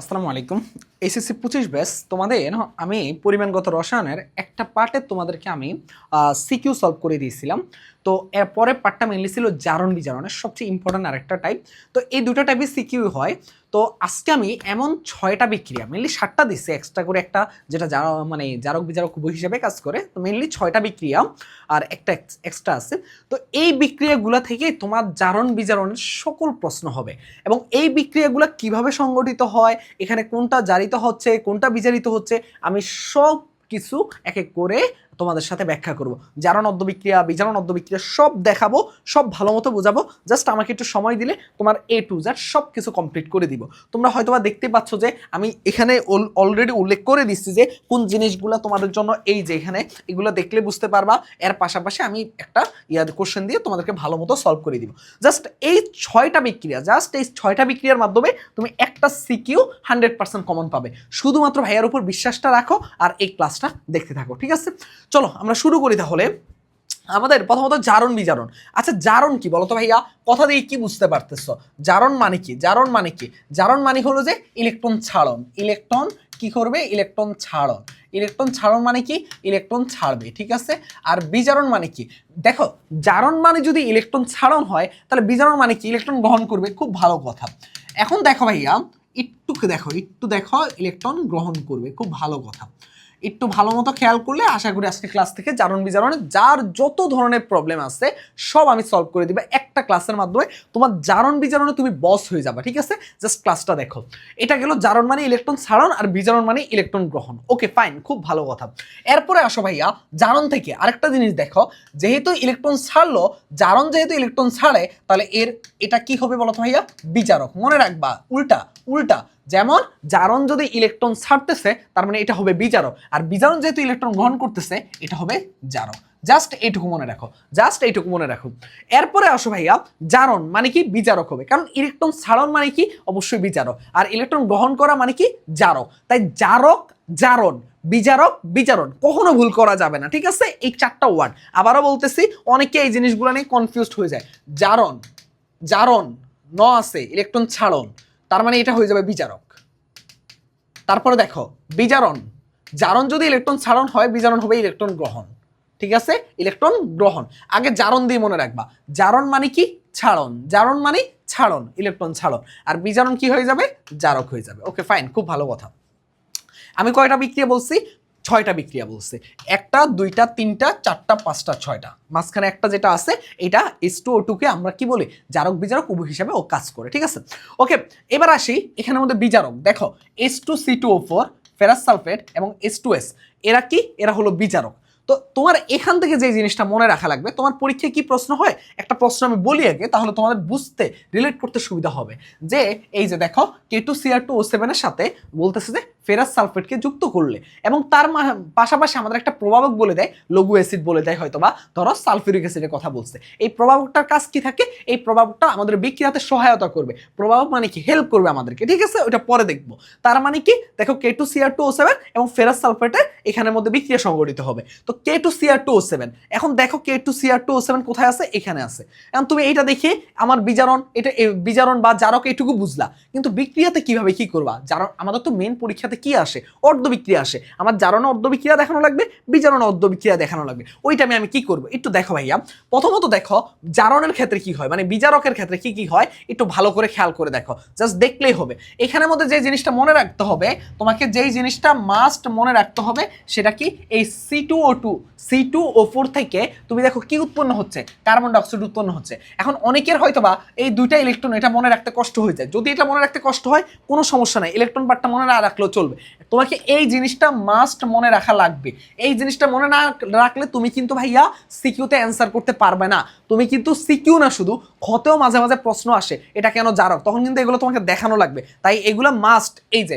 আসসালামু আলাইকুম। এসএসসি পঁচিশ ব্যাস, তোমাদের আমি পরিমাণগত রসায়নের একটা পার্টে তোমাদেরকে আমি সিকিউ সলভ করে দিয়েছিলাম। তো এর পরের পার্টটা মেনলি ছিল জারণ বিজারণের সবচেয়ে ইম্পর্ট্যান্ট আরেকটা টাইপ তো এই দুটো টাইপই সিকিউ হয়। তো আজকে আমি এমন ছয়টা বিক্রিয়া মেনলি সাতটা দিচ্ছি এক্সট্রা করে একটা যেটা যারা মানে জারক বিজারক উভয় হিসেবে কাজ করে, তো মেনলি ছয়টা বিক্রিয়া আর একটা এক্সট্রা আছে। তো এই বিক্রিয়াগুলো থেকে তোমার জারণ বিজারণের সকল প্রশ্ন হবে এবং এই বিক্রিয়াগুলো কীভাবে সংগঠিত হয়, এখানে কোনটা জারিত হচ্ছে, কোনটা বিচারিত হচ্ছে, আমি সব কিছু এক এক করে তোমাদের সাথে ব্যাখ্যা করব। জারণ অদ্য বিক্রিয়া বিজারণ অদ্য বিক্রিয়া সব দেখাবো, সব ভালো মতো বোঝাবো জাস্ট আমাকে একটু সময় দিলে তোমার এ টু জেড সব কিছু কমপ্লিট করে দিব। তোমরা হয়তো বা দেখতে পাচ্ছ যে আমি এখানে অলরেডি উল্লেখ করে দিচ্ছি যে কোন জিনিসগুলো তোমাদের জন্য এই যে এখানে, এগুলো দেখলে বুঝতে পারবা। এর পাশাপাশি আমি একটা ইয়াদ কোশ্চেন দিয়ে তোমাদেরকে ভালো মতো সলভ করে দিব। জাস্ট এই ছয়টা বিক্রিয়া জাস্ট এই ছয়টা বিক্রিয়ার মাধ্যমে তুমি একটা সিকিউ হান্ড্রেড পার্সেন্ট কমন পাবে। শুধুমাত্র ভাইয়ার উপর বিশ্বাসটা রাখো আর এই ক্লাসটা দেখতে থাকো, ঠিক আছে? চলো, আমরা শুরু করি তাহলে। আমাদের প্রথমত জারণ বিজারণ। আচ্ছা জারণ কি বলতো ভাইয়া? কথা দিয়ে কি বুঝতে পারতেছো? জারণ মানে কি? জারণ মানে কি? জারণ মানে হলো যে ইলেকট্রন ছাড়ন। ইলেকট্রন কি করবে? ইলেকট্রন ছাড়ন। ইলেকট্রন ছাড়ন মানে কি? ইলেকট্রন ছাড়বে, ঠিক আছে? আর বিজারণ মানে কি? দেখো, জারণ মানে যদি ইলেকট্রন ছাড়ন হয়, তাহলে বিজারণ মানে কি? ইলেকট্রন গ্রহণ করবে। খুব ভালো কথা। এখন দেখো ভাইয়া একটু দেখো একটু দেখো ইলেকট্রন গ্রহণ করবে। খুব ভালো কথা। একটু ভালো মতো খেয়াল করলে আশা করি আজকে ক্লাস থেকে জারণ বিজারণে যার যত ধরনের প্রবলেম আছে, সব আমি সলভ করে দিবে। একটা ক্লাসের মাধ্যমে তোমার জারণ বিজারণে তুমি বস হয়ে যাবে, ঠিক আছে? জাস্ট ক্লাসটা দেখো। এটা গেল জারণ মানে ইলেকট্রন ছাড়ন আর বিজারণ মানে ইলেকট্রন গ্রহণ। ওকে ফাইন খুব ভালো কথা। এরপরে আসো ভাইয়া, জারণ থেকে আরেকটা জিনিস দেখো। যেহেতু ইলেকট্রন ছাড়লো, জারণ যেহেতু ইলেকট্রন ছাড়ে, তাহলে এর, এটা কি হবে বলো তো ভাইয়া? বিচারক মনে রাখবা, উল্টা উল্টা। যেমন জারণ যদি ইলেকট্রন ছাড়তেছে, তার মানে এটা হবে বিজারক আর বিজারণ যেহেতু ইলেকট্রন গ্রহণ করতেছে, এটা হবে জারক জাস্ট এইটুকু মনে রাখো। জাস্ট এইটুকু মনে রাখো। এরপরে আসো ভাইয়া, জারণ মানে কি? বিচারক হবে। কারণ ইলেকট্রন ছাড়ন মানে কি? অবশ্যই বিচারক। আর ইলেকট্রন গ্রহণ করা মানে কি? জারক। তাই জারক, জারণ। বিচারক, বিচারণ। কখনো ভুল করা যাবে না, ঠিক আছে? এই চারটা ওয়ার্ড আবারও বলতেছি, অনেকে এই জিনিসগুলো নিয়ে কনফিউজড হয়ে যায়। জারণ জারণ, ন আছে ইলেকট্রন ছাড়ন। তার মানে এটা হয়ে যাবে বিচারক। তারপরে দেখো, বিজারণ। জারণ যদি ইলেকট্রন ছাড়ন হয়, বিজারণ হবে ইলেকট্রন গ্রহণ। ঠিক আছে? ইলেকট্রন গ্রহণ। আগে জারণ দিয়ে মনে রাখবা। জারণ মানে কি? ছাড়ন। জারণ মানে ছাড়ন, ইলেকট্রন ছাড়ন। আর বিজারণ কি হয়ে যাবে? জারক হয়ে যাবে। Okay, fine. খুব ভালো কথা। আমি কয়টা বিক্রিয়া বলছি? ছয়টা বিক্রিয়া বলছে। একটা, দুইটা, তিনটা, চারটা, পাঁচটা, ছয়টা। মাঝখানে একটা যেটা আছে, এটা এস টু ও টুকে আমরা কি বলি? জারক বিজারক উভয় হিসাবে ও কাজ করে, ঠিক আছে? ওকে, এবার আসি এখানের মধ্যে বিজারক। দেখো S two C two O four ferrous sulphate এবং এস টু এস এরা কি? এরা হলো বিজারক। তো তোমার এখান থেকে যে জিনিসটা মনে রাখা লাগবে, তোমার পরীক্ষায় কি প্রশ্ন হয়? একটা প্রশ্ন আমি বলি আগে, তাহলে তোমাদের বুঝতে রিলেট করতে সুবিধা হবে। যে, এই যে দেখো K two CR two O সেভেনের সাথে বলতেছে যে ফেরাস সালফেটকে যুক্ত করলে এবং তার পাশাপাশি আমাদের একটা প্রভাবক বলে দেয়, লঘু অ্যাসিড বলে দেয় হয়তো বা ধরো সালফিউরিক অ্যাসিডের কথা বলছে। এই প্রভাবকটার কাজ কি থাকে? এই প্রভাবকটা আমাদের বিক্রিয়াতে সহায়তা করবে। প্রভাবক মানে কি? হেল্প করবে আমাদেরকে, ঠিক আছে? ওটা পরে দেখব। তার মানে কি? দেখো K two CR two O seven এবং ফেরাস সালফেটের এখানের মধ্যে বিক্রিয়া সংগঠিত হবে। তো K two CR two O seven এখন দেখো K two CR two O seven কোথায় আছে? এখানে আছে। এখন তুমি এইটা দেখে আমার বিজারণ, এটা বিজারণ বা জারক এইটুকু বুঝলা। কিন্তু বিক্রিয়াতে কীভাবে কি করবা? জারণ আমাদের তো মেন পরীক্ষাতে কি আসে? অর্ধ বিক্রিয়া আসে। আমার জারণে অর্ধ বিক্রিয়া দেখানো লাগবে, বিজারণে অর্ধ বিক্রিয়া দেখানো লাগবে। ওইটা আমি আমি কি করব? একটু দেখো ভাইয়া। প্রথমত দেখো, জারণের ক্ষেত্রে কি হয়? মানে বিজারকের ক্ষেত্রে কি কি হয়? একটু ভালো করে খেয়াল করে দেখো। জাস্ট দেখলেই হবে। এখানের মধ্যে যে জিনিসটা মনে রাখতে হবে, তোমাকে যেই জিনিসটা মাস্ট মনে রাখতে হবে, সেটা কি? এই C two O two C two O four থেকে তুমি দেখো কি উৎপন্ন হচ্ছে? কার্বন ডাইঅক্সাইড উৎপন্ন হচ্ছে। এখন অনেকের হয়তো বা এই দুইটা ইলেকট্রন এটা মনে রাখতে কষ্ট হয়ে যায়। যদি এটা মনে রাখতে কষ্ট হয়, কোনো সমস্যা নাই। ইলেকট্রন পার্টটা মনে না রাখলেও চলবে। তোমাকে এই জিনিসটা মাস্ট মনে রাখা লাগবে। এই জিনিসটা মনে না রাখলে তুমি কিন্তু ভাইয়া সিকিউতে অ্যান্সার করতে পারবে না। তুমি কিন্তু সিকিউ না শুধু, ক্ষতেও মাঝে মাঝে প্রশ্ন আসে, এটা কেন জারক তখন কিন্তু এগুলো তোমাকে দেখানো লাগবে। তাই এগুলো মাস্ট এই যে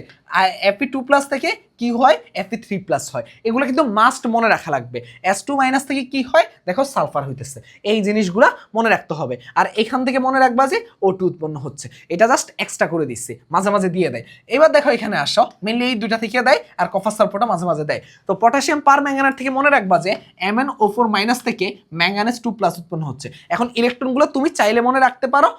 এপি টু প্লাস থেকে কি হয়? এপি থ্রি প্লাস হয়। এগুলো কিন্তু মাস্ট মনে রাখা লাগবে। এস টু মাইনাস থেকে কি হয়? দেখো সালফার হইতেছে। এই জিনিসগুলা মনে রাখতে হবে। আর এখান থেকে মনে রাখবা যে ও টু উৎপন্ন হচ্ছে। এটা জাস্ট এক্সট্রা করে দিচ্ছে। মাঝে মাঝে দিয়ে দেয়। এবার দেখো এখানে আসো। মেনলি এই দুইটা থেকে দেয় আর কফার সালফারটা মাঝে মাঝে দেয়। তো পটাশিয়াম পার ম্যাঙ্গানেট থেকে মনে রাখবা যে M N O four minus থেকে ম্যাঙ্গানেস টু প্লাস উৎপন্ন হচ্ছে। এখন ইলেকট্রনগুলো তুমি চাইলে মনে রাখতে পারো।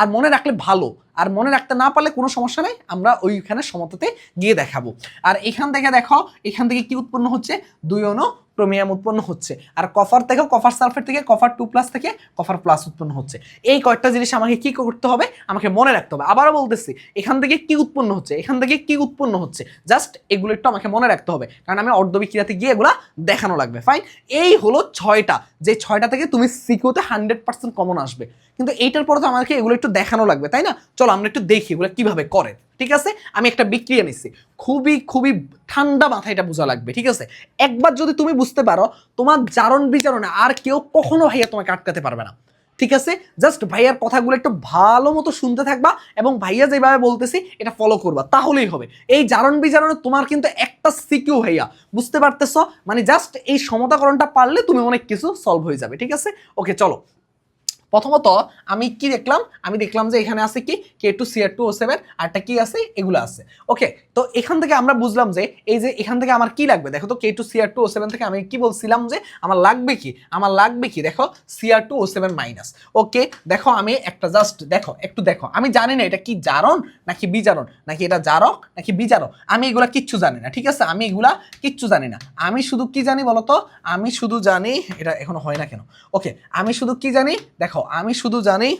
আর মনে রাখলে ভালো। আর মনে রাখতে না পারলে কোনো সমস্যা নেই, আমরা ওইখানে সমতাতে গিয়ে দেখাবো। আর এখান থেকে দেখো, এখান থেকে কি উৎপন্ন হচ্ছে? দুই অনু ক্রোমিয়াম উৎপন্ন হচ্ছে। আর কফার থেকে কফার সালফেট থেকে কফার টু প্লাস থেকে কফার প্লাস উৎপন্ন হচ্ছে। এই কয়েকটা জিনিস আমাকে কি করতে হবে? আমাকে মনে রাখতে হবে। আবারও বলতেছি, এখান থেকে কি উৎপন্ন হচ্ছে? এখান থেকে কি উৎপন্ন হচ্ছে? জাস্ট এগুলো একটু আমাকে মনে রাখতে হবে। কারণ আমি অর্ধবিক্রিয়াতে গিয়ে এগুলা দেখানো লাগবে। ফাইন এই হলো ছয়টা। যে ছয়টা থেকে তুমি সিকিউতে হান্ড্রেড পার্সেন্ট কমন আসবে। কিন্তু এইটার পরে তো আমাকে এগুলো একটু দেখানো লাগবে, তাই না? চলো আমরা একটু দেখি এগুলো কীভাবে করে, ঠিক আছে? আমি একটা বিক্রিয়া নিচ্ছি। খুবই খুবই ঠান্ডা মাথায় এটা বোঝা লাগবে, ঠিক আছে? একবার যদি তুমি বুঝতে পারো, তোমার জারণ বিচারণে আর কেউ কখনো ভাইয়া তোমাকে আটকাতে পারবে না, ঠিক আছে? জাস্ট ভাইয়ার কথাগুলো একটু ভালো মতো শুনতে থাকবা এবং ভাইয়া যেভাবে বলতেছি এটা ফলো করবা, তাহলেই হবে। এই জারণ বিজারণে তোমার কিন্তু একটা সিকিউ ভাইয়া, বুঝতে পারতেছো? মানে জাস্ট এই সমতাকরণটা পারলে তুমি অনেক কিছু সলভ হয়ে যাবে, ঠিক আছে? ওকে চলো। প্রথমত আমি কি দেখলাম? আমি দেখলাম যে এখানে আছে কি? K two CR two O seven আর আরটা কি আছে? এগুলো আছে। ওকে তো এখান থেকে আমরা বুঝলাম যে এই যে এখান থেকে আমার কি লাগবে? দেখো তো K two CR two O seven থেকে আমি কি বলছিলাম যে আমার লাগবে কি? আমার লাগবে কি? দেখো CR two O seven minus okay দেখো আমি একটা জাস্ট দেখো, একটু দেখো। আমি জানি না এটা কি জারণ নাকি বিজারণ? নাকি এটা জারক নাকি বিজারক? আমি এগুলা কিচ্ছু জানি না, ঠিক আছে? আমি এগুলা কিচ্ছু জানি না। আমি শুধু কি জানি বলতো? আমি শুধু জানি, এটা এখনও হয় না কেন? ওকে আমি শুধু কি জানি? দেখো আমি শুধু জানি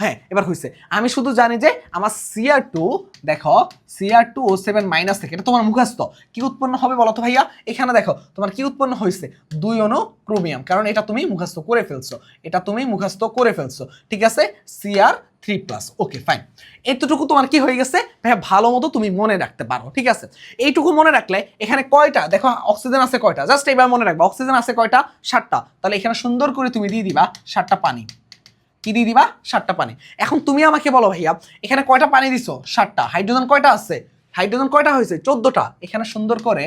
হ্যাঁ এবার হয়েছে আমি শুধু জানি যে আমার সিআর টু দেখো CR two O seven minus থেকে, এটা তোমার মুখস্থ। কি উৎপন্ন হবে বলো তো ভাইয়া? এখানে দেখো, তোমার কি উৎপন্ন হয়েছে দুই অনু ক্রোমিয়াম কারণ এটা তুমি মুখস্থ করে ফেলছো। এটা তুমি মুখস্থ করে ফেলছো। ঠিক আছে? CR three plus okay fine এতটুকু তোমার কি হয়ে গেছে? ভাইয়া, ভালো মতো তুমি মনে রাখতে পারো, ঠিক আছে? এইটুকু মনে রাখলে এখানে কয়টা? দেখো অক্সিজেন আছে কয়টা? জাস্ট এবার মনে রাখবা অক্সিজেন আছে কয়টা? ষাটটা তাহলে এখানে সুন্দর করে তুমি দিয়ে দিবা ষাটটা পানি। কি দিয়ে দিবা? ষাটটা পানি। এখন তুমি আমাকে বলো ভাইয়া, এখানে কয়টা পানি দিছো? ষাটটা হাইড্রোজেন কয়টা আছে? হাইড্রোজেন কয়টা হয়েছে? চোদ্দটা। এখানে সুন্দর করে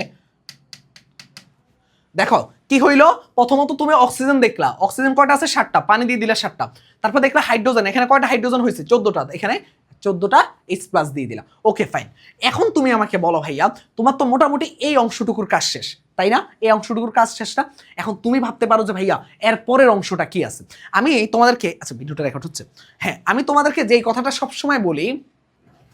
দেখো, কি হইল? প্রথমত তুমি অক্সিজেন দেখলা। অক্সিজেন কয়টা আছে? ষাটটা পানি দিয়ে দিলা ষাটটা তারপর দেখলা হাইড্রোজেন। এখানে কয়টা হাইড্রোজেন হয়েছে? চোদ্দটা। এখানে চোদ্দটা এইচ প্লাস দিয়ে দিলাম ওকে ফাইন এখন তুমি আমাকে বলো ভাইয়া, তোমার তো মোটামুটি এই অংশটুকুর কাজ শেষ। তাই না? এই অংশটুকুর কাজ শেষ না? এখন তুমি ভাবতে পারো যে, ভাইয়া, এর পরের অংশটা কি আছে? আমি তোমাদেরকে আচ্ছা ভিডিওটা রেকর্ড হচ্ছে। হ্যাঁ আমি তোমাদেরকে যেই কথাটা সবসময় বলি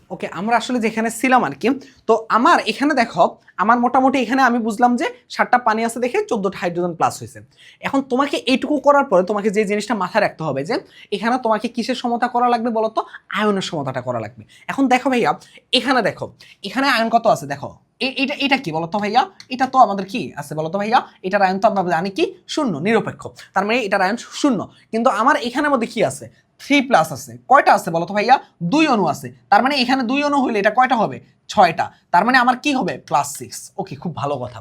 ওকে, আমরা আসলে যেখানে ছিলাম আর কি, তো আমার এখানে দেখো, আমার মোটামুটি এখানে আমি বুঝলাম যে সাতটা পানি আছে দেখে চোদ্দোটা হাইড্রোজেন প্লাস হয়েছে। এখন তোমাকে এইটুকু করার পরে তোমাকে যে জিনিসটা মাথায় রাখতে হবে যে এখানে তোমাকে কিসের সমতা করা লাগবে বলো তো? আয়নের সমতাটা করা লাগবে। এখন দেখো ভাইয়া, এখানে দেখো, এখানে আয়ন কত আছে দেখো? এ- এটা এটা কি বলতো ভাইয়া? এটা তো আমাদের কি আছে বলতো ভাইয়া? এটার আয়ন তো আমরা জানি কি? শূন্য, নিরপেক্ষ। তার মানে এটার আয়ন শূন্য। কিন্তু আমার এখানের মধ্যে কি আছে? থ্রি প্লাস আছে। কয়টা আছে বলতো ভাইয়া? দুই অণু আছে। তার মানে এখানে দুই অণু হইলে এটা কয়টা হবে? ছয়টা। তার মানে আমার কি হবে? প্লাস সিক্স ওকে খুব ভালো কথা।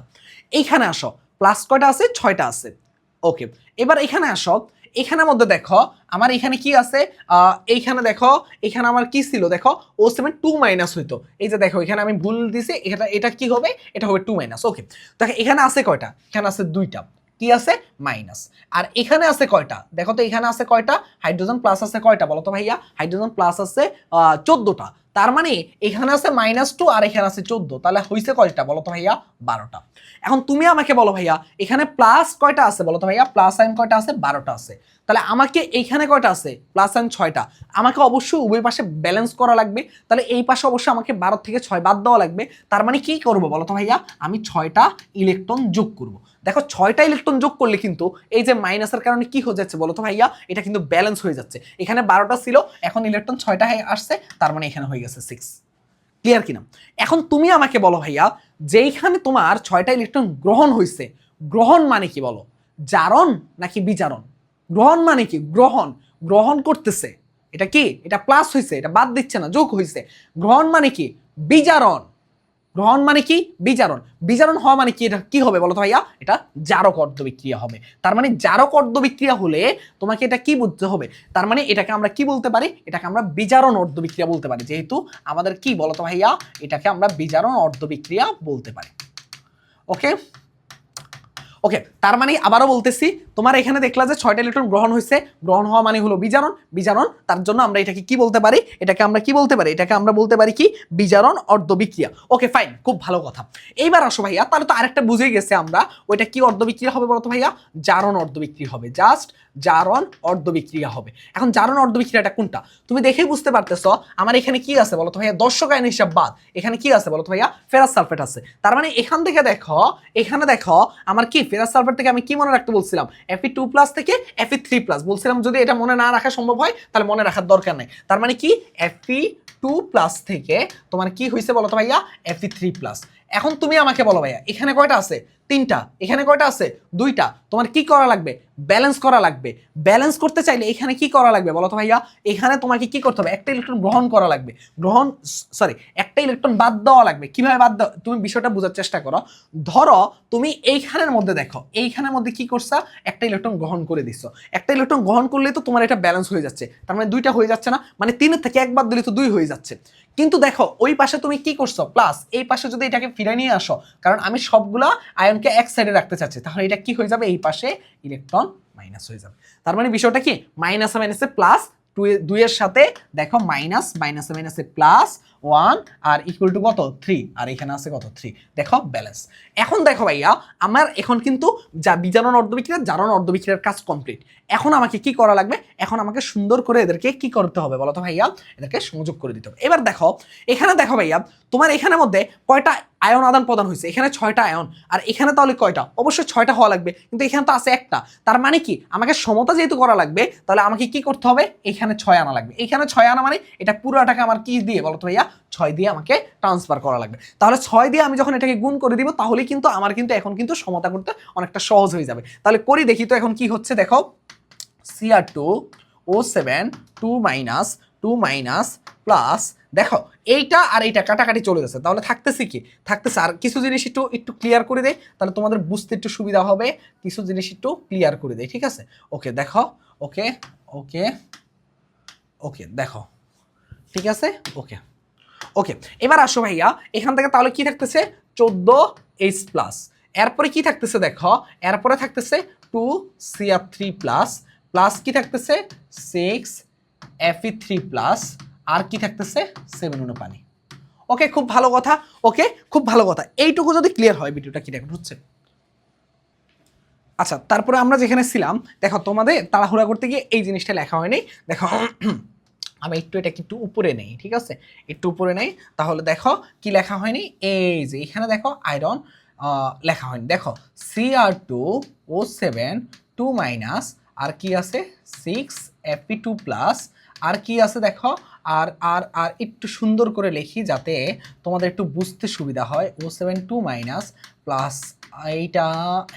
এইখানে আসো। প্লাস কয়টা আছে? ছয়টা আছে। ওকে এবার এখানে আসো। এখানের মধ্যে দেখো, আমার এখানে কি আছে? এইখানে দেখো, এখানে আমার কি ছিল? দেখো, ও সেভেন টু মাইনাস হইতো। এই যে দেখো, এখানে আমি ভুল দিছি। এটা এটা কি হবে? এটা হবে টু মাইনাস ওকে দেখো, এখানে আছে কয়টা? এখানে আছে দুইটা। কি আছে? মাইনাস। আর এখানে আছে কয়টা? দেখো তো এখানে আছে কয়টা? হাইড্রোজেন প্লাস আছে কয়টা বলো তো ভাইয়া? হাইড্রোজেন প্লাস আছে চোদ্দটা। তার মানে এখানে আছে মাইনাস টু আর এখানে আছে চোদ্দ। তাহলে হয়েছে কয়টা বলো তো ভাইয়া? বারোটা। এখন তুমি আমাকে বলো ভাইয়া, এখানে প্লাস কয়টা আছে বলো তো ভাইয়া? প্লাস সাইন কয়টা আছে? বারোটা আছে। তাহলে আমাকে এইখানে কয়টা আছে? প্লাস সাইন ছয়টা। আমাকে অবশ্যই উভয় পাশে ব্যালেন্স করা লাগবে। তাহলে এই পাশে অবশ্যই আমাকে বারো থেকে ছয় বাদ দেওয়া লাগবে। তার মানে কি করব বলো তো ভাইয়া? আমি ছয়টা ইলেকট্রন যোগ করব। দেখো, ছয়টা ইলেকট্রন যোগ করলে কিন্তু এই যে মাইনাসের কারণে কি হয়ে যাচ্ছে বলো তো ভাইয়া? এটা কিন্তু ব্যালেন্স হয়ে যাচ্ছে। এখানে বারোটা ছিল, এখন ইলেকট্রন ছয়টা হয়ে আসছে, তার মানে এখানে হয়ে গেছে সিক্স ক্লিয়ার কিনা? এখন তুমি আমাকে বলো ভাইয়া, যেইখানে তোমার ছয়টা ইলেকট্রন গ্রহণ হয়েছে গ্রহণ মানে কি বলো? জারণ নাকি বিজারণ? গ্রহণ মানে কি? গ্রহণ। গ্রহণ করতেছে। এটা কি? এটা প্লাস হয়েছে এটা বাদ দিচ্ছে না, যোগ হয়েছে গ্রহণ মানে কি? বিজারণ। গ্রহণ মানে কি? বিজারণ। বিজারণ হওয়া মানে কি? এটা কি হবে বলো ভাইয়া? এটা জারক অর্ধ বিক্রিয়া হবে। তার মানে জারক অর্ধ বিক্রিয়া হলে তোমাকে এটা কি বুঝতে হবে? তার মানে এটাকে আমরা কি বলতে পারি? এটাকে আমরা বিজারণ অর্ধ বিক্রিয়া বলতে পারি। যেহেতু আমাদের কি বলো তো ভাইয়া? এটাকে আমরা বিজারণ অর্ধ বিক্রিয়া বলতে পারি। ওকে ওকে তার মানে আবারও বলতেছি, তোমার এখানে দেখলা যে ছয়টা ইলেকট্রন গ্রহণ হয়েছে। গ্রহণ হওয়া মানে হলো বিজারণ। বিজারণ, তার জন্য আমরা এটাকে কি বলতে পারি? এটাকে আমরা কি বলতে পারি? এটাকে আমরা বলতে পারি কি? বিজারণ অর্ধবিক্রিয়া। ওকে ফাইন খুব ভালো কথা। এইবার আসো ভাইয়া, তাহলে তো আরেকটা বুঝে গেছে আমরা, ওইটা কি অর্ধবিক্রিয়া হবে বলতো ভাইয়া? জারণ অর্ধবিক্রিয়া হবে। জাস্ট জারণ অর্ধবিক্রিয়া হবে। এখন জারণ অর্ধবিক্রিয়াটা কোনটা? তুমি দেখেই বুঝতে পারতেছো, আমার এখানে কি আছে বলতো ভাইয়া? দর্শক আইন হিসাব বাদ। এখানে কি আছে বলতো ভাইয়া? ফেরাস সালফেট আছে। তার মানে এখান থেকে দেখো, এখানে দেখো, আমার কি ফেরাস সালফার থেকে আমি কি মনে রাখতে বলছিলাম? এফি টু প্লাস থেকে এফি থ্রি প্লাস বলছিলাম যদি এটা মনে না রাখা সম্ভব হয়, তাহলে মনে রাখার দরকার নেই। তার মানে কি? এফি টু প্লাস থেকে তোমার কি হয়েছে বলো তো ভাইয়া? এফি থ্রি প্লাস এখন তুমি আমাকে বলো ভাইয়া, এখানে কয়টা আছে? তিনটা। এখানে কয়টা আছে? দুইটা। তোমার কি করা লাগবে? ব্যালেন্স করা লাগবে। ব্যালেন্স করতে চাইলে এখানে কি করা লাগবে বলো তো ভাইয়া? এখানে তোমাকে কি করতে হবে? একটা ইলেকট্রন গ্রহণ করা লাগবে। গ্রহণ সরি একটা ইলেকট্রন বাদ দেওয়া লাগবে। কীভাবে বাদ দেওয়া তুমি বিষয়টা বোঝার চেষ্টা করো। ধরো তুমি এইখানের মধ্যে দেখো, এইখানের মধ্যে কি করছা? একটা ইলেকট্রন গ্রহণ করে দিচ্ছ একটা ইলেকট্রন গ্রহণ করলে তো তোমার এটা ব্যালেন্স হয়ে যাচ্ছে। তার মানে দুইটা হয়ে যাচ্ছে না? মানে তিনের থেকে একবার দিলে তো দুই হয়ে যাচ্ছে। কিন্তু দেখো, ওই পাশে তুমি কি করছ? প্লাস এই পাশে যদি এটাকে ফিরে নিয়ে আসো, কারণ আমি সবগুলা আয়নকে এক সাইডে রাখতে চাচ্ছি, তাহলে এটা কি হয়ে যাবে? এই পাশে ইলেকট্রন মাইনাস হয়ে যাবে। তার মানে বিষয়টা কি? মাইনাসে মাইনাসে প্লাস দুইয়ের সাথে দেখো মাইনাস মাইনাসে মাইনাসে প্লাস ওয়ান আর ইকুয়াল টু কত? থ্রি আর এখানে আছে কত? থ্রি দেখো ব্যালেন্স এখন দেখো ভাইয়া, আমার এখন কিন্তু যা বিজারণ অর্ধবিক্রিয়া, জারণ অর্ধবিক্রিয়ার কাজ কমপ্লিট এখন আমাকে কি করা লাগবে? এখন আমাকে সুন্দর করে এদেরকে কি করতে হবে বলো তো ভাইয়া? এদেরকে সংযোগ করে দিতে হবে। এবার দেখো, এখানে দেখো ভাইয়া, তোমার এখানের মধ্যে কয়টা আয়ন আদান প্রদান হয়েছে। এখানে ছয়টা আয়ন। আর এখানে তাহলে কয়টা? অবশ্যই ছয়টা হওয়া লাগবে। কিন্তু এখানে তো আছে একটা। তার মানে কি? আমাকে সমতা যেহেতু করা লাগবে, তাহলে আমাকে কি করতে হবে? এখানে ছয় আনা লাগবে। এখানে ছয় আনা মানে এটা পুরোটাকে আমার কি দিয়ে বলো তো ভাইয়া? ছয় দিয়ে আমাকে ট্রান্সফার করা লাগবে। তাহলে ছয় দিয়ে আমি যখন এটাকে গুণ করে দিব তাহলে কিন্তু আমার কিন্তু এখন কিন্তু সমতা করতে অনেকটা সহজ হয়ে যাবে। তাহলে করি দেখি তো এখন কি হচ্ছে, দেখো। CR two O seven two minus two minus plus দেখো, এইটা আর এইটা কাটাকাটি চলে গেছে। তাহলে থাকতেছে কি? থাকতেছে আর কিছু জিনিস একটু একটু ক্লিয়ার করে দেয় তাহলে তোমাদের বুঝতে একটু সুবিধা হবে। কিছু জিনিস একটু ক্লিয়ার করে দেয় ঠিক আছে? ওকে দেখো ওকে ওকে ওকে দেখো, ঠিক আছে? ওকে ওকে এবার আসো ভাইয়া, এখান থেকে তাহলে কি থাকতেছে? চোদ্দ এইচ প্লাস এরপরে কি থাকতেছে দেখো? এরপরে থাকতেছে two CR three plus plus কি থাকতেছে? Six F E three plus আর কি থাকতেছে? সেভেন অনু পানি। ওকে খুব ভালো কথা। ওকে খুব ভালো কথা। এইটুকু যদি ক্লিয়ার হয় ভিডিওটা কি দেখুন হচ্ছে আচ্ছা তারপরে আমরা যেখানে ছিলাম, দেখো তোমাদের তাড়াহুড়া করতে গিয়ে এই জিনিসটা লেখা হয়নি। দেখো, আমি একটু এটা একটু উপরে নেই, ঠিক আছে? একটু উপরে নেই। তাহলে দেখো কি লেখা হয়নি? এই যে, এখানে দেখো আয়রন লেখা হয়নি। দেখো C R two O seven two minus আর কি আছে? Six F E two plus আর কি আছে দেখো? আর আর আর একটু সুন্দর করে লিখি যাতে তোমাদের একটু বুঝতে সুবিধা হয়। O seven two minus plus এইটা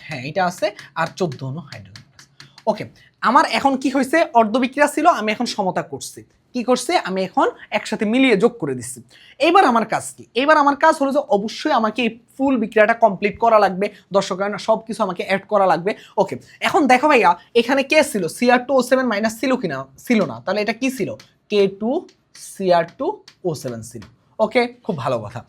হ্যাঁ এইটা আছে আর চোদ্দ অনু হাইড্রোজেন ওকে আমার এখন কি হয়েছে? অর্ধবিক্রিয়া ছিল, আমি এখন সমতা করছি। কি করছে? আমি এখন একসাথে মিলিয়ে যোগ করে দিচ্ছি। এইবার আমার কাজ কি? এবার আমার কাজ হলো যে অবশ্যই আমাকে এই ফুল বিক্রিয়াটা কমপ্লিট করা লাগবে। দর্শকের সব কিছু আমাকে অ্যাড করা লাগবে। ওকে এখন দেখো ভাইয়া, এখানে কে ছিল? CR two O seven minus ছিল কিনা? ছিল না। তাহলে এটা কি ছিল? K two CR two O seven ছিল ওকে? খুব ভালো কথা।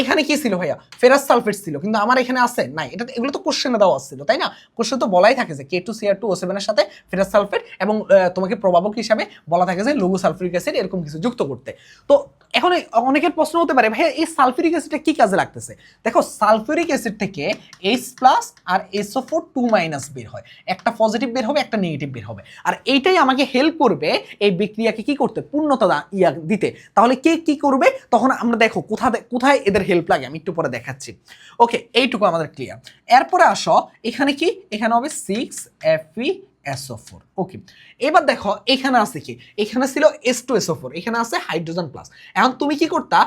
এখানে কি ছিল ভাইয়া? ফেরাস সালফেট ছিল, কিন্তু আমার এখানে আছে? নাই। এটা এগুলো তো কোশ্চেনে দেওয়া ছিল, তাই না? কোশ্চেন তো বলাই থাকে যে K two CR two O সেভেনের সাথে ফেরাস সালফেট এবং তোমাকে প্রভাবক হিসাবে বলা থাকে যে লঘু সালফিউরিক অ্যাসিড এরকম কিছু যুক্ত করতে। তো এখন অনেকের প্রশ্ন হতে পারে, ভাইয়া, এই সালফিউরিক অ্যাসিডটা কি কাজে লাগতেছে? দেখো, সালফিউরিক অ্যাসিড থেকে এইচ প্লাস আর এসও ফোর টু মাইনাস বের হয়। একটা পজিটিভ বের হবে, একটা নেগেটিভ বের হবে। আর এইটাই আমাকে হেল্প করবে এই বিক্রিয়াকে কি করতে? পূর্ণতা ইয়া দিতে। তাহলে কে কি করবে? তখন আমরা দেখো কোথা কোথায় এদের হেল্প লাগে, আমি একটু পরে দেখাচ্ছি। ওকে এইটুকু আমাদের ক্লিয়ার এরপরে আসো, এখানে কি? এখানে হবে six F E SO four okay এবার দেখো, এখানে আছে কি? এখানে ছিল এস টু এসও ফোর এখানে আছে হাইড্রোজেন প্লাস এখন তুমি কি করতা?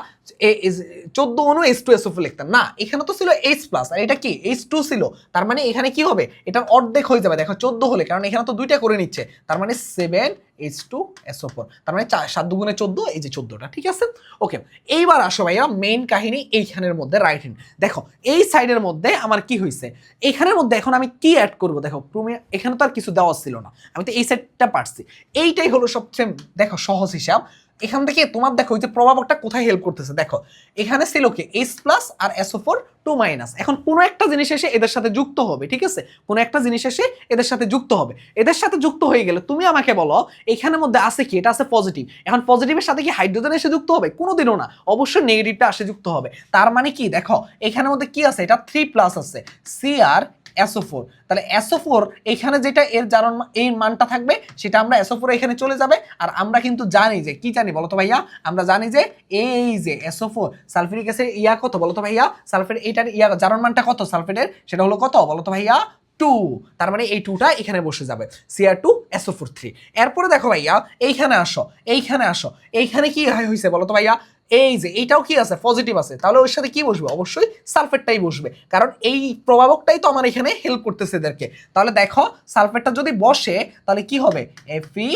চোদ্দ অনু এস টু এসও লিখতাম। না, এখানে তো ছিল এইচ প্লাস আর এটা কি? এইচ টু ছিল। তার মানে এখানে কি হবে? এটার অর্ধেক হয়ে যাবে। দেখো, চোদ্দ হলে, কারণ এখানে তো দুইটা করে নিচ্ছে। তার মানে seven H two SO four তার মানে সাত দুগুণে চোদ্দ, এই যে চোদ্দটা, ঠিক আছে? ওকে এইবার আসো ভাইয়া মেইন কাহিনী এইখানের মধ্যে রাইট হ্যান্ড দেখো, এই সাইডের মধ্যে আমার কি হয়েছে এখানের মধ্যে এখন আমি কি অ্যাড করব? দেখো প্রমে এখানে তো আর কিছু দেওয়া ছিল না। আমি তো এই সাইডটা পারছি। এইটাই হলো সবচেয়ে, দেখো, সহজ হিসাব। এখান থেকে তোমার দেখো ওই যে প্রভাবকটা কোথায় হেল্প করতেছে? দেখো, এখানে ছিল কি? এইচ প্লাস আর এসও ফোর টু মাইনাস এখন কোনো একটা জিনিস এসে এদের সাথে যুক্ত হবে, ঠিক আছে? কোনো একটা জিনিস এসে এদের সাথে যুক্ত হবে। এদের সাথে যুক্ত হয়ে গেলে তুমি আমাকে বলো, এখানের মধ্যে আছে কি? এটা আছে পজিটিভ এখন পজিটিভের সাথে কি হাইড্রোজেন এসে যুক্ত হবে? কোনোদিনও না। অবশ্যই নেগেটিভটা আসে যুক্ত হবে। তার মানে কি? দেখো, এখানের মধ্যে কি আছে? এটা থ্রি প্লাস আছে। সি আর এসও ফোর তাহলে এসও ফোর এখানে যেটা এর জারণ এই মানটা থাকবে, সেটা আমরা এসও ফোর এখানে চলে যাবে। আর আমরা কিন্তু জানি যে, কি জানি বলতো ভাইয়া? আমরা জানি যে, এই যে এসও ফোর সালফিউরিক অ্যাসিড ইয়া কত বলতো ভাইয়া? সালফেট এইটার ইয়া জারণ মানটা কত? সালফেটের, সেটা হলো কত বলতো ভাইয়া? টু তার মানে এই টুটা এখানে বসে যাবে। CR two SO four three এরপরে দেখো ভাইয়া, এইখানে আসো এইখানে আসো। এইখানে কি হয়েছে বলো তো ভাইয়া? এই যে এইটাও কি আছে? পজিটিভ আছে। তাহলে ওর সাথে কি বসবে? অবশ্যই সালফেটটাই বসবে। কারণ এই প্রভাবকটাই তো আমার এখানে হেল্প করতেছে এদেরকে। তাহলে দেখো, সালফেটটা যদি বসে, তাহলে কি হবে? এফি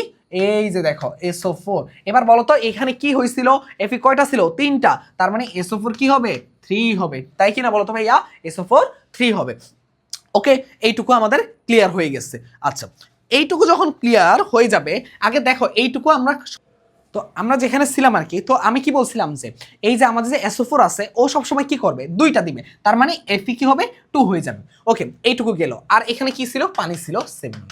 এই যে দেখো এসও ফোর এবার বলো তো এখানে কি হয়েছিল? এফি কয়টা ছিল? তিনটা। তার মানে এসও ফোর কি হবে? থ্রি হবে। তাই কি না বলো তো ভাইয়া এসও ফোর থ্রি হবে। ওকে এইটুকু আমাদের ক্লিয়ার হয়ে গেছে। আচ্ছা এইটুকু যখন ক্লিয়ার হয়ে যাবে, আগে দেখো, এইটুকু আমরা তো আমরা যেখানে ছিলাম আর কি, তো আমি কি বলছিলাম যে, এই যে আমাদের যে এসোফোর আছে, ও সবসময় কি করবে? দুইটা দিবে। তার মানে এফি কি হবে? টু হয়ে যাবে। ওকে এইটুকু গেল। আর এখানে কি ছিল? পানি ছিল সেভেন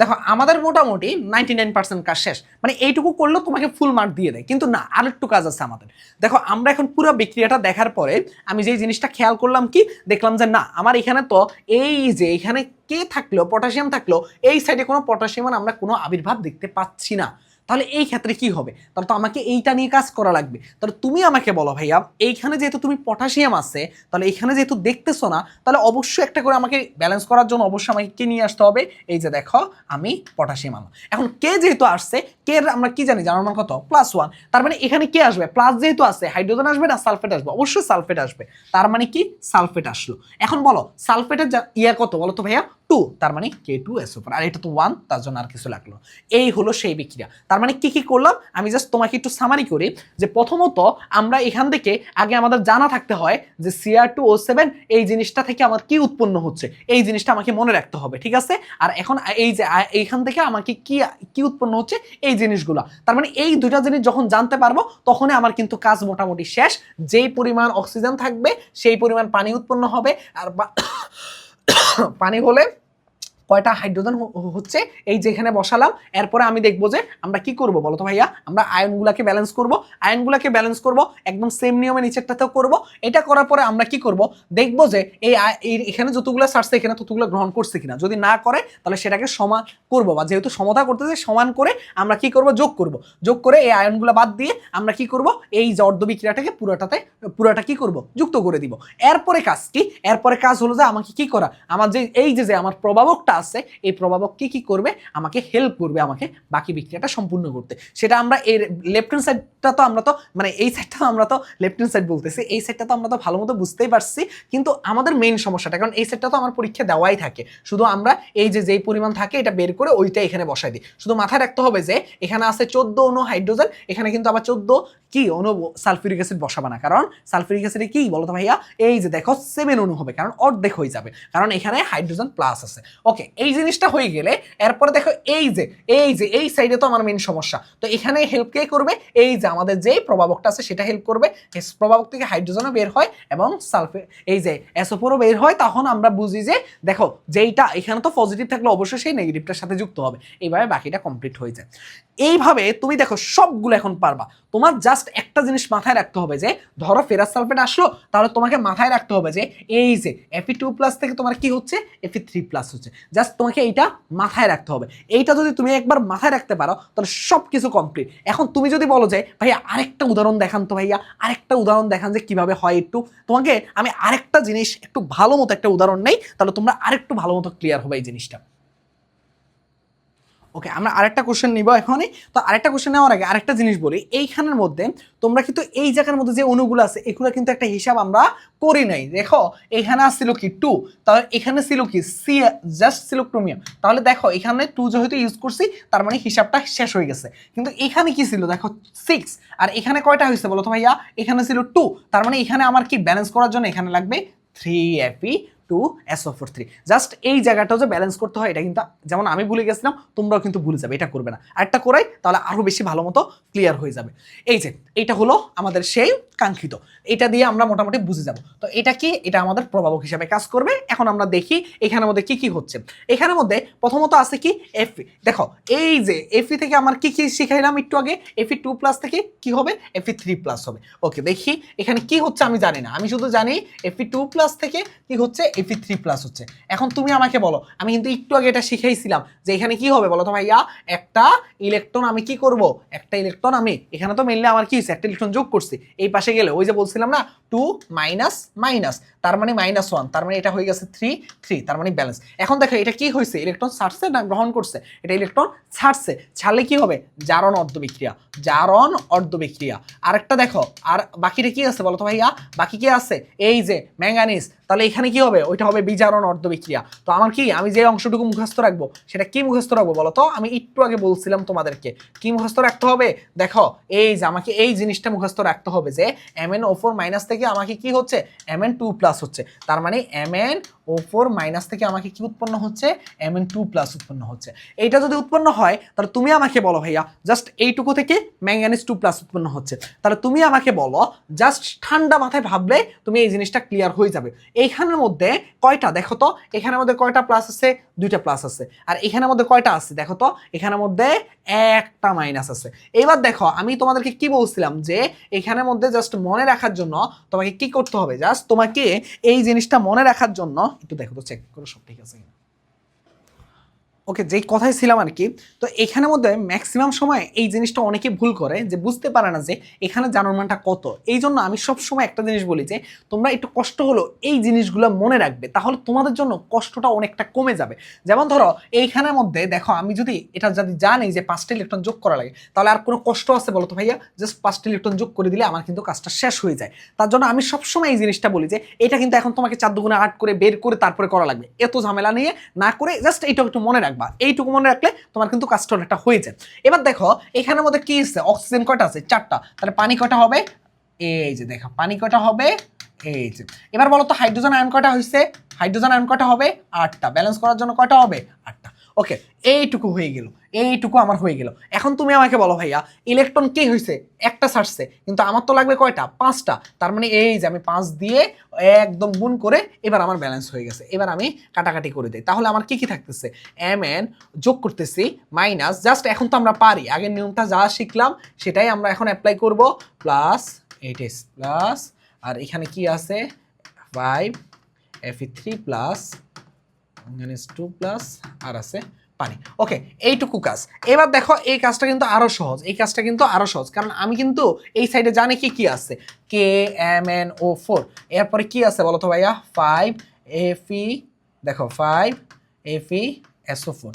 দেখো, আমাদের মোটামুটি নাইনটি নাইন পার্সেন্ট কাজ শেষ। মানে এইটুকু করলেও তোমাকে ফুল মার্ক দিয়ে দেয়। কিন্তু না, আর একটু কাজ আছে আমাদের। দেখো, আমরা এখন পুরো বিক্রিয়াটা দেখার পরে, আমি যেই জিনিসটা খেয়াল করলাম কি, দেখলাম যে না, আমার এখানে তো এই যে এখানে কে থাকল? পটাশিয়াম থাকল। এই সাইডে কোনো পটাশিয়ামের আমরা কোনো আবির্ভাব দেখতে পাচ্ছি না। তাহলে এই ক্ষেত্রে কি হবে? তাহলে তো আমাকে এইটা নিয়ে কাজ করা লাগবে। তাহলে তুমি আমাকে বলো, ভাইয়া, এইখানে যেহেতু তুমি পটাশিয়াম আছে, তাহলে এইখানে যেহেতু দেখতেছো না, তাহলে অবশ্যই একটা করে আমাকে ব্যালেন্স করার জন্য অবশ্যই আমাকে কে নিয়ে আসতে হবে? এই যে দেখো, আমি পটাশিয়াম আনো এখন কে যেহেতু আসছে কে আমরা কি জানি, জানার মান কত? প্লাস ওয়ান তার মানে এখানে কে আসবে? প্লাস যেহেতু আছে হাইড্রোজেন আসবে না সালফেট আসবে? অবশ্যই সালফেট আসবে। তার মানে কি? সালফেট আসলো। এখন বলো সালফেটের ইয়া কত বলো তো ভাইয়া? টু তার মানে কে টু এস ওপর আর এটা তো ওয়ান তার জন্য আর কিছু লাগল এই হলো সেই বিক্রিয়া। তার মানে কি কি করলাম? আমি জাস্ট তোমাকে একটু সামারি করি যে প্রথমত আমরা এখান থেকে আগে আমাদের জানা থাকতে হয় যে সিআর টু ও সেভেন এই জিনিসটা থেকে আমার কি উৎপন্ন হচ্ছে। এই জিনিসটা আমাকে মনে রাখতে হবে, ঠিক আছে? আর এখন এই যে এইখান থেকে আমাকে কি কি উৎপন্ন হচ্ছে? এই জিনিসগুলো। তার মানে এই দুইটা জিনিস যখন জানতে পারব, তখনই আমার কিন্তু কাজ মোটামুটি শেষ। যেই পরিমাণ অক্সিজেন থাকবে, সেই পরিমাণ পানি উৎপন্ন হবে। আর পানি হলে কয়টা হাইড্রোজেন হচ্ছে এই যেখানে বসালাম। এরপরে আমি দেখব যে আমরা কি করব বলো তো ভাইয়া? আমরা আয়নগুলাকে ব্যালেন্স করব। আয়নগুলাকে ব্যালেন্স করব, একদম সেম নিয়মে নিচেরটাতেও করব। এটা করার পরে আমরা কি করব? দেখব যে এই এখানে যতগুলো ছাড়ছে এখানে ততগুলো গ্রহণ করছে কিনা। যদি না করে, তাহলে সেটাকে সমান করব বা যেহেতু সমতা করতেছে, সমান করে আমরা কি করব? যোগ করব। যোগ করে এই আয়নগুলো বাদ দিয়ে আমরা কি করব? এই অর্ধ বিক্রিয়াটাকে পুরোটাতে, পুরোটা কি করব? যুক্ত করে দিব। এরপরে কাজ কি? এরপরে কাজ হলো যে আমাকে কি করা? আমার যে, এই যে যে আমার প্রভাবকটা আছে, এই প্রভাবক কি কি করবে? আমাকে হেল্প করবে, আমাকে বাকি বিক্রিয়াটা সম্পূর্ণ করতে। সেটা আমরা এর লেফট হ্যান্ড সাইডটা তো আমরা তো মানে এই সাইডটা তো আমরা তো লেফট হ্যান্ড সাইড বলতেছি। এই সাইডটা তো আমরা তো ভালো মতো বুঝতেই পারছি। কিন্তু আমাদের মেইন সমস্যাটা, কারণ এই সাইডটা তো আমার পরীক্ষা দেওয়াই থাকে। শুধু আমরা এই যে, যেই পরিমাণ থাকে, এটা বের করে ওইটা এখানে বসাই দিই। শুধু মাথায় রাখতে হবে যে, এখানে আছে চোদ্দ অনু হাইড্রোজেন এখানে কিন্তু আবার চোদ্দ কি অনু সালফিউরিক অ্যাসিড বসাবে না। কারণ সালফিউরিক অ্যাসিডে কি বলো তো ভাইয়া? এই যে দেখো সেভেন অনু হবে, কারণ অর্ধেক হয়ে যাবে। কারণ এখানে হাইড্রোজেন প্লাস আছে। ওকে এই জিনিসটা হয়ে গেলে এরপরে দেখো এই যে এই যে, এই সাইডে তো আমার মেন সমস্যা। তো এখানে হেল্প কে করবে? এই যে আমাদের যে প্রভাবকটা আছে সেটা হেল্প করবে। প্রভাবক থেকে হাইড্রোজেনও বের হয় এবং সালফে এই যে এসোফোরও বের হয়, তখন আমরা বুঝি যে, দেখো, যেইটা এখানে তো পজিটিভ থাকলে অবশ্যই সেই নেগেটিভটার সাথে যুক্ত হবে। এইভাবে বাকিটা কমপ্লিট হয়ে যায়। এইভাবে তুমি দেখো সবগুলো এখন পারবা। তোমার জাস্ট একটা জিনিস মাথায় রাখতে হবে যে, ধরো ফেরাস সালফেট আসলো, তাহলে তোমাকে মাথায় রাখতে হবে যে, এই যে এফি টু প্লাস থেকে তোমার কি হচ্ছে? এফি থ্রি প্লাস হচ্ছে। জাস্ট তোমাকে এইটা মাথায় রাখতে হবে। এইটা যদি তুমি একবার মাথায় রাখতে পারো, তাহলে সব কিছু কমপ্লিট এখন তুমি যদি বলো যে, ভাইয়া, আরেকটা উদাহরণ দেখান তো ভাইয়া। আরেকটা উদাহরণ দেখান যে কীভাবে হয় একটু। তোমাকে আমি আরেকটা জিনিস একটু ভালো মতো একটা উদাহরণ নেই, তাহলে তোমরা আরেকটু ভালো মতো ক্লিয়ার হবে এই জিনিসটা। ওকে আমরা আরেকটা কোশ্চেন নিব এখনই। তো আরেকটা কোশ্চেন নেওয়ার আগে আরেকটা জিনিস বলি। এইখানের মধ্যে তোমরা কিন্তু এই জায়গার মধ্যে যে অণুগুলো আছে, এগুলো কিন্তু একটা হিসাব আমরা করি নাই। দেখো এখানে আসছিল কি টু তাহলে এখানে ছিল কি সি জাস্ট ছিল ক্রোমিয়াম তাহলে দেখো, এখানে টু যেহেতু ইউজ করছি, তার মানে হিসাবটা শেষ হয়ে গেছে। কিন্তু এখানে কি ছিল? দেখো সিক্স আর এখানে কয়টা হয়েছে বলো তো ভাইয়া? এখানে ছিল টু তার মানে এখানে আমার কি ব্যালেন্স করার জন্য এখানে লাগবে three FE two SO four three just এই জায়গাটাও যে ব্যালেন্স করতে হয়, এটা কিন্তু যেমন আমি ভুলে গেছিলাম, তোমরাও কিন্তু ভুলে যাবে, এটা করবে না। আরেকটা করাই, তাহলে আরও বেশি ভালো মতো ক্লিয়ার হয়ে যাবে। এই যে, এইটা হলো আমাদের সেই কাঙ্ক্ষিত। এটা দিয়ে আমরা মোটামুটি বুঝে যাব। তো এটা কি? এটা আমাদের প্রভাবক হিসাবে কাজ করবে। এখন আমরা দেখি এখানের মধ্যে কি কি হচ্ছে। এখানের মধ্যে প্রথমত আছে কি? এফি দেখো, এই যে এফি থেকে আমার কি কি শিখাইলাম একটু আগে? এফি টু প্লাস থেকে কি হবে? এফি থ্রি প্লাস হবে। ওকে দেখি এখানে কি হচ্ছে আমি জানি না। আমি শুধু জানি এফি টু প্লাস থেকে কি হচ্ছে? এফি থ্রি প্লাস হচ্ছে। এখন তুমি আমাকে বলো, আমি কিন্তু একটু আগে এটা শিখাইছিলাম যে এখানে কি হবে? বলো তো ভাইয়া, একটা ইলেকট্রন আমি কি করব? একটা ইলেকট্রন আমি। এখানে তো মেনলি আমার কি হয়েছে? একটা ইলেকট্রন যোগ করছি। এই পাশে গেলে, ওই যে বলছিলাম না টু মাইনাস মাইনাস। তার মানে মাইনাস ওয়ান, তার মানে এটা হয়ে গেছে থ্রি থ্রি তার মানে ব্যালেন্স এখন দেখো, এটা কি হয়েছে? ইলেকট্রন ছাড়ছে না গ্রহণ করছে? এটা ইলেকট্রন ছাড়ছে। ছাড়লে কি হবে? জারণ অর্ধ বিক্রিয়া জারণ অর্ধ বিক্রিয়া আরেকটা দেখো, আর বাকিটা কি আছে বলো তো ভাইয়া? বাকি কি আছে? এই যে ম্যাঙ্গানিস তাহলে এখানে কি হবে? ওইটা হবে বিজারণ অর্ধ বিক্রিয়া তো আমার কি, আমি যে অংশটুকু মুখস্থ রাখব, সেটা কি মুখস্থ রাখব বলো তো আমি একটু আগে বলছিলাম তোমাদেরকে। কি মুখস্থ রাখতে হবে? দেখো, এই যে আমাকে এই জিনিসটা মুখস্থ রাখতে হবে যে M N O four minus থেকে আমাকে কি হচ্ছে? এম এন টু প্লাস হচ্ছে। তার মানে M N O four minus থেকে আমাকে কি উৎপন্ন হচ্ছে? এম এন টু প্লাস উৎপন্ন হচ্ছে। এইটা যদি উৎপন্ন হয়, তাহলে তুমি আমাকে বলো, ভাইয়া জাস্ট এইটুকু থেকে ম্যাঙ্গানিজ টু প্লাস উৎপন্ন হচ্ছে। তাহলে তুমি আমাকে বলো জাস্ট ঠান্ডা মাথায় ভাবলে তুমি এই জিনিসটা ক্লিয়ার হয়ে যাবে। এইখানের মধ্যে কয়টা? দেখো তো, এখানের মধ্যে কয়টা প্লাস আছে? দুইটা প্লাস আছে। আর এখানের মধ্যে কয়টা আছে? দেখো তো, এখানের মধ্যে একটা মাইনাস আছে। এবার দেখো, আমি তোমাদেরকে কি বলছিলাম যে, এখানের মধ্যে জাস্ট মনে রাখার জন্য তোমাকে কি করতে হবে? জাস্ট তোমাকে এই জিনিসটা মনে রাখার জন্য, একটু দেখো তো চেক করো সব ঠিক আছে ওকে, যেই কথাই ছিলাম আর কি, তো এখানের মধ্যে ম্যাক্সিমাম সময় এই জিনিসটা অনেকে ভুল করে যে বুঝতে পারে না যে এখানে জানার মানটা কত। এই জন্য আমি সব সময় একটা জিনিস বলি যে, তোমরা একটু কষ্ট হলো এই জিনিসগুলো মনে রাখবে, তাহলে তোমাদের জন্য কষ্টটা অনেকটা কমে যাবে। যেমন ধরো, এইখানের মধ্যে দেখো, আমি যদি এটা যদি জানি যে পাঁচটা ইলেকট্রন যোগ করা লাগে, তাহলে আর কোনো কষ্ট আছে বলো তো ভাইয়া? জাস্ট পাঁচটা ইলেকট্রন যোগ করে দিলে আমার কিন্তু কাজটা শেষ হয়ে যায়। তার জন্য আমি সবসময় এই জিনিসটা বলি যে, এটা কিন্তু এখন তোমাকে চার দুগুণে আট করে বের করে তারপরে করা লাগবে। এত ঝামেলা নিয়ে না করে জাস্ট এইটা একটু মনে রাখবা। এইটুকু মনে রাখলে তোমার কিন্তু কাজটা একটা হয়ে যায়। এবার দেখো, এখানের মধ্যে কি আছে? অক্সিজেন কটা আছে? চারটা। তাহলে পানি কটা হবে? এই যে দেখো, পানি কটা হবে? এই যে। এবার বলো তো, হাইড্রোজেন আয়ন কটা হয়েছে হাইড্রোজেন আয়ন কটা হবে? আটটা। ব্যালেন্স করার জন্য কটা হবে? আটটা। ওকে এইটুকু হয়ে গেল, এইটুকু আমার হয়ে গেল। এখন তুমি আমাকে বলো ভাইয়া ইলেকট্রন কি হয়েছে একটা ছাড়ছে, কিন্তু আমার তো লাগবে কয়টা? পাঁচটা। তার মানে এই যে আমি পাঁচ দিয়ে একদম গুণ করে এবার আমার ব্যালেন্স হয়ে গেছে। এবার আমি কাটাকাটি করে দিই। তাহলে আমার কি কি থাকতেছে? এম এন যোগ করতেছি মাইনাস জাস্ট এখন তো আমরা পারি। আগের নিয়মটা যা শিখলাম, সেটাই আমরা এখন অ্যাপ্লাই করব প্লাস এইট এস প্লাস আর এখানে কি আছে? Five FE three plus minus two plus আর আছে পানি। ওকে এইটুকু কাজ। এবার দেখো, এই কাজটা কিন্তু আরও সহজ। এই কাজটা কিন্তু আরও সহজ। কারণ আমি কিন্তু এই সাইডে জানি কি কি আছে। K M N O four এরপরে কি আছে বলতো ভাইয়া? ফাইভ এফি দেখো ফাইভ এফি এসও ফোর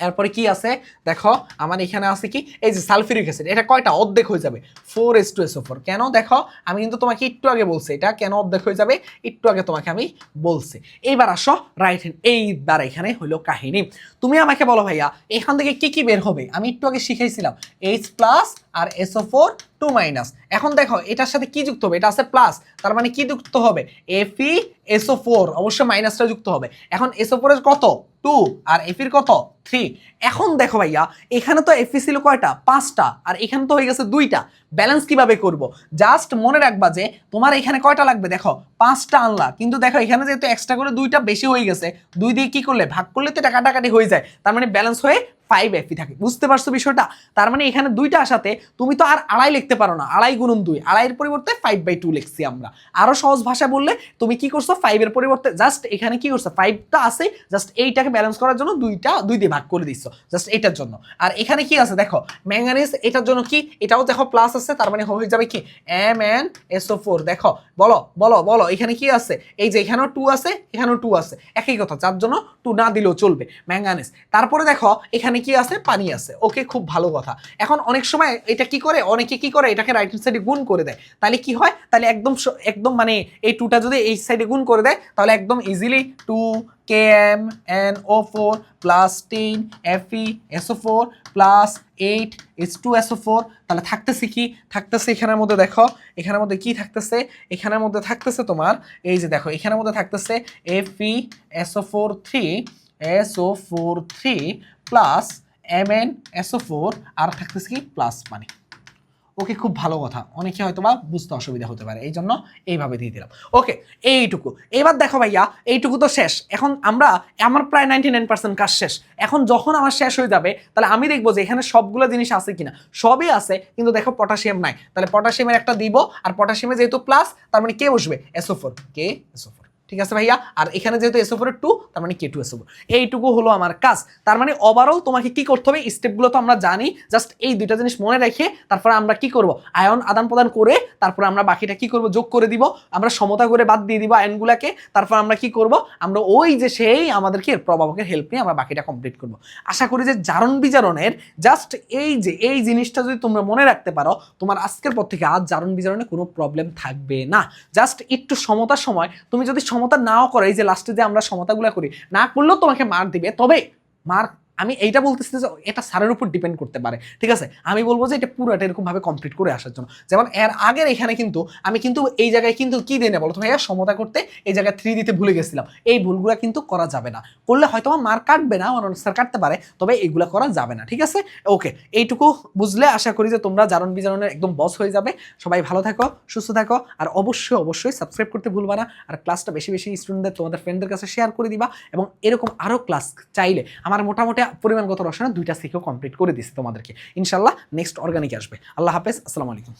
এরপরে কি আছে? দেখো, আমার এখানে আছে কি? এই যে সালফিউরিক অ্যাসিড, এটা কয়টা? অর্ধেক হয়ে যাবে। Four S two SO four কেন? দেখো, আমি কিন্তু তোমাকে একটু আগে বলছি এটা। কেন অর্ধেক হয়ে যাবে? একটু আগে তোমাকে আমি বলছি। এইবার আসো রাইট হ্যান্ড এইবার এখানে হলো কাহিনী। তুমি আমাকে বলো ভাইয়া, এখান থেকে কি কি বের হবে? আমি একটু আগে শিখাইছিলাম। এইচ প্লাস আর এসও ফোর টু মাইনাস এখন দেখো, এটার সাথে কি যুক্ত হবে? এটা আছে প্লাস তার মানে কি যুক্ত হবে? এফি এসও ফোর অবশ্যই মাইনাসটা যুক্ত হবে। এখন এসও ফোরের কত? টু আর এফির কত? থ্রি এখন দেখো ভাইয়া, এখানে তো এফি ছিল কয়টা? পাঁচটা, আর এখানে তো হয়ে গেছে দুইটা। ব্যালেন্স কীভাবে করব? জাস্ট মনে রাখবা যে, তোমার এখানে কয়টা লাগবে? দেখো, পাঁচটা আনলা। কিন্তু দেখো, এখানে যেহেতু এক্সট্রা করে দুইটা বেশি হয়ে গেছে, দুই দিয়ে কি করলে? ভাগ করলে তো এটা কাটাকাটি হয়ে যায়। তার মানে ব্যালেন্স হয়ে ফাইভ এফি থাকে। বুঝতে পারছ বিষয়টা? তার মানে এখানে দুইটা আসাতে তুমি তো আর আড়াই লিখতে পারো না। আড়াই গুণন দুই। আড়াইয়ের পরিবর্তে ফাইভ বাই টু লিখছি আমরা। আরও সহজ ভাষা বললে তুমি কি করছ? ফাইভের পরিবর্তে জাস্ট এখানে কি করছ? ফাইভটা আছে জাস্ট এইটাকে ব্যালেন্স করার জন্য দুইটা, দুই দিয়ে ভাগ করে দিচ্ছ জাস্ট এটার জন্য। আর এখানে কি আছে দেখো? ম্যাঙ্গানিজ এটার জন্য কি? এটাও দেখো প্লাস আছে, তার মানে হয়ে যাবে কি? এম এন এসও ফোর দেখো, বলো বলো বলো, এখানে কি আছে? এই যে এখানেও টু আছে, এখানেও টু আছে। একই কথা, যার জন্য টু না দিলেও চলবে। ম্যাঙ্গানিজ তারপরে দেখো, এখানে এখানে কি আছে, পানি আছে। ওকে খুব ভালো কথা। এখন অনেক সময় এটা কি করে, অনেকে কি করে, এটাকে রাইট সাইডে গুণ করে দেয়। তাহলে কি হয়? তাহলে একদম একদম মানে এই টুটা যদি এই সাইডে গুণ করে দেয়, তাহলে একদম easily two K M N O four plus ten F SO four plus eight S two SO four তাহলে থাকতেছে কি? থাকতেছে এখানের মধ্যে দেখো, এখানের মধ্যে কি থাকতেছে? এখানের মধ্যে থাকতেছে তোমার, এই যে দেখো, এখানের মধ্যে থাকতেছে F SO four three SO four three plus M N SO four আর থাকতেছে কি প্লাস মানে। ওকে, খুব ভালো কথা। অনেকে হয়তো বা বুঝতে অসুবিধা হতে পারে এই জন্য এইভাবে দিয়ে দিলাম। ওকে, এইটুকু। এবার দেখো ভাইয়া, এইটুকু তো শেষ। এখন আমরা, আমার প্রায় নাইনটি নাইন পার্সেন্ট কাজ শেষ। এখন যখন আমার শেষ হয়ে যাবে, তাহলে আমি দেখব যে এখানে সবগুলো জিনিস আছে কিনা। সবই আছে, কিন্তু দেখো পটাশিয়াম নাই। তাহলে পটাশিয়ামের একটা দিব, আর পটাশিয়ামে যেহেতু প্লাস, তার মানে কে বসবে? SO four. কে? SO four. ঠিক আছে ভাইয়া? আর এখানে যেহেতু এসও ফোরের টু তার মানে কে টু ফোর এইটুকু হলো আমার কাজ। তার মানে ওভারঅল তোমাকে কি করতে হবে? স্টেপগুলো তো আমরা জানি। জাস্ট এই দুইটা জিনিস মনে রেখে তারপরে আমরা কি করব? আয়ন আদান প্রদান করে তারপরে আমরা বাকিটা কি করব? যোগ করে দিব। আমরা সমতা করে বাদ দিয়ে দিব আয়নগুলাকে তারপর আমরা কি করব? আমরা ওই যে সেই আমাদেরকে প্রভাবকের হেল্প নিয়ে আমরা বাকিটা কমপ্লিট করব। আশা করি যে জারণ বিজারণের জাস্ট এই যে, এই জিনিসটা যদি তোমরা মনে রাখতে পারো, তোমার আজকের পর থেকে আজ জারণ বিজারণে কোনো প্রবলেম থাকবে না। জাস্ট একটু সমতার সময় তুমি যদি সমতা নাও করে, এই যে লাস্টে যে আমরা সমতাগুলো করি, না করলেও তোমাকে মার দিবে। তবে মার্ক আমি এইটা বলতেছি যে এটা স্যারের উপর ডিপেন্ড করতে পারে, ঠিক আছে? আমি বলব যে এটা পুরোটা এরকমভাবে কমপ্লিট করে আসার জন্য। যেমন এর আগের এখানে কিন্তু আমি কিন্তু এই জায়গায় কিন্তু কি দিয়ে নেব? ভাইয়া সমতা করতে এই জায়গায় থ্রি দিতে ভুলে গেছিলাম। এই ভুলগুলো কিন্তু করা যাবে না। করলে হয়তো আমার মার্ক কাটবে না আমার স্যার কাটতে পারে, তবে এগুলো করা যাবে না, ঠিক আছে? ওকে এইটুকু বুঝলে আশা করি যে তোমরা জারণ বিজারণের একদম বস হয়ে যাবে। সবাই ভালো থাকো, সুস্থ থাকো, আর অবশ্যই অবশ্যই সাবস্ক্রাইব করতে ভুলবা না। আর ক্লাসটা বেশি বেশি স্টুডেন্টদের তোমাদের ফ্রেন্ডদের কাছে শেয়ার করে দিবা। এবং এরকম আরও ক্লাস চাইলে আমার মোটামুটি পরিমাণগত রসায়ন দুইটা শিখেও কমপ্লিট করে দিচ্ছি তোমাদেরকে। ইনশাল্লাহ নেক্সট অর্গানিক আসবে। আল্লাহ হাফেজ, আসসালামু আলাইকুম।